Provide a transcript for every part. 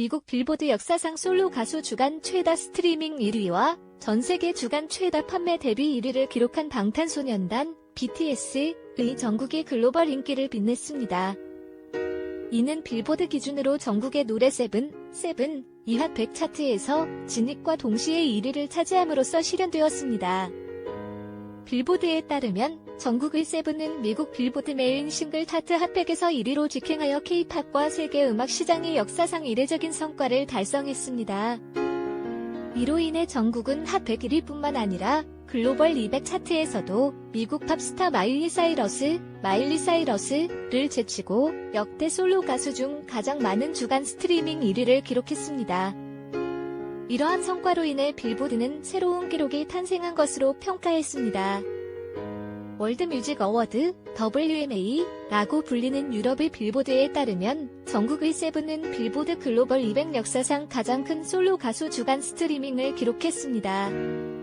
미국 빌보드 역사상 솔로 가수 주간 최다 스트리밍 1위와 전 세계 주간 최다 판매 데뷔 1위를 기록한 방탄소년단 BTS의 전국의 글로벌 인기를 빛냈습니다. 이는 빌보드 기준으로 전국의 노래 세븐, 세븐, 이핫 100 차트에서 진입과 동시에 1위를 차지함으로써 실현되었습니다. 빌보드에 따르면 전국의 세븐은 미국 빌보드 메인 싱글 차트 핫백에서 1위로 직행하여 K-팝과 세계 음악 시장의 역사상 이례적인 성과를 달성했습니다. 이로 인해 전국은 핫 101위뿐만 아니라 글로벌 200 차트에서도 미국 팝스타 마일리 사이러스, 마일리 사이러스를 제치고 역대 솔로 가수 중 가장 많은 주간 스트리밍 1위를 기록했습니다. 이러한 성과로 인해 빌보드는 새로운 기록이 탄생한 것으로 평가했습니다. 월드뮤직 어워드 WMA라고 불리는 유럽의 빌보드에 따르면 전국의 세븐은 빌보드 글로벌 200 역사상 가장 큰 솔로 가수 주간 스트리밍을 기록했습니다.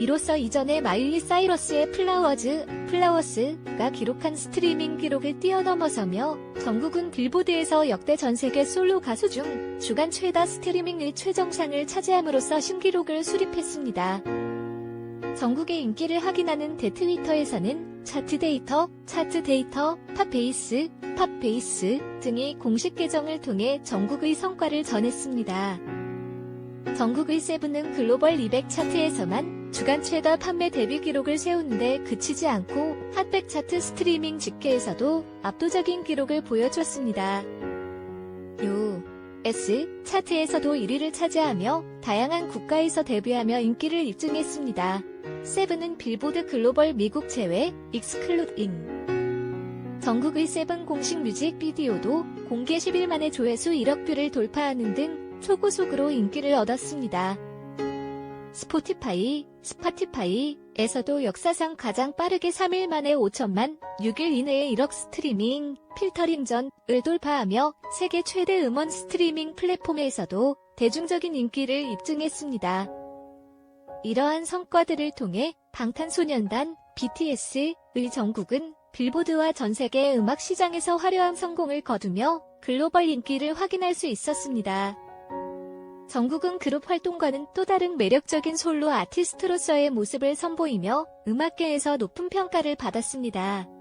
이로써 이전에 마일리 사이러스의 플라워즈, 플라워스가 기록한 스트리밍 기록을 뛰어넘어서며 전국은 빌보드에서 역대 전 세계 솔로 가수 중 주간 최다 스트리밍 1 최정상을 차지함으로써 신기록을 수립했습니다. 전국의 인기를 확인하는 대트위터에서는 차트 데이터, 차트 데이터, 팝베이스, 팝베이스 등이 공식 계정을 통해 전국의 성과를 전했습니다. 전국의 세븐은 글로벌 200 차트에서만 주간 최다 판매 데뷔 기록을 세우는데 그치지 않고 핫백 차트 스트리밍 집계에서도 압도적인 기록을 보여줬습니다. US 차트에서도 1위를 차지하며 다양한 국가에서 데뷔하며 인기를 입증했습니다. 세븐은 빌보드 글로벌 미국 제외 익스클루드인 전국의 세븐 공식 뮤직 비디오도 공개 10일 만에 조회수 1억 뷰를 돌파하는 등 초고속으로 인기를 얻었습니다. 스포티파이, 스파티파이에서도 역사상 가장 빠르게 3일 만에 5천만, 6일 이내에 1억 스트리밍, 필터링 전을 돌파하며 세계 최대 음원 스트리밍 플랫폼에서도 대중적인 인기를 입증했습니다. 이러한 성과들을 통해 방탄소년단 BTS의 전국은 빌보드와 전 세계 음악 시장에서 화려한 성공을 거두며 글로벌 인기를 확인할 수 있었습니다. 정국은 그룹 활동과는 또 다른 매력적인 솔로 아티스트로서의 모습을 선보이며 음악계에서 높은 평가를 받았습니다.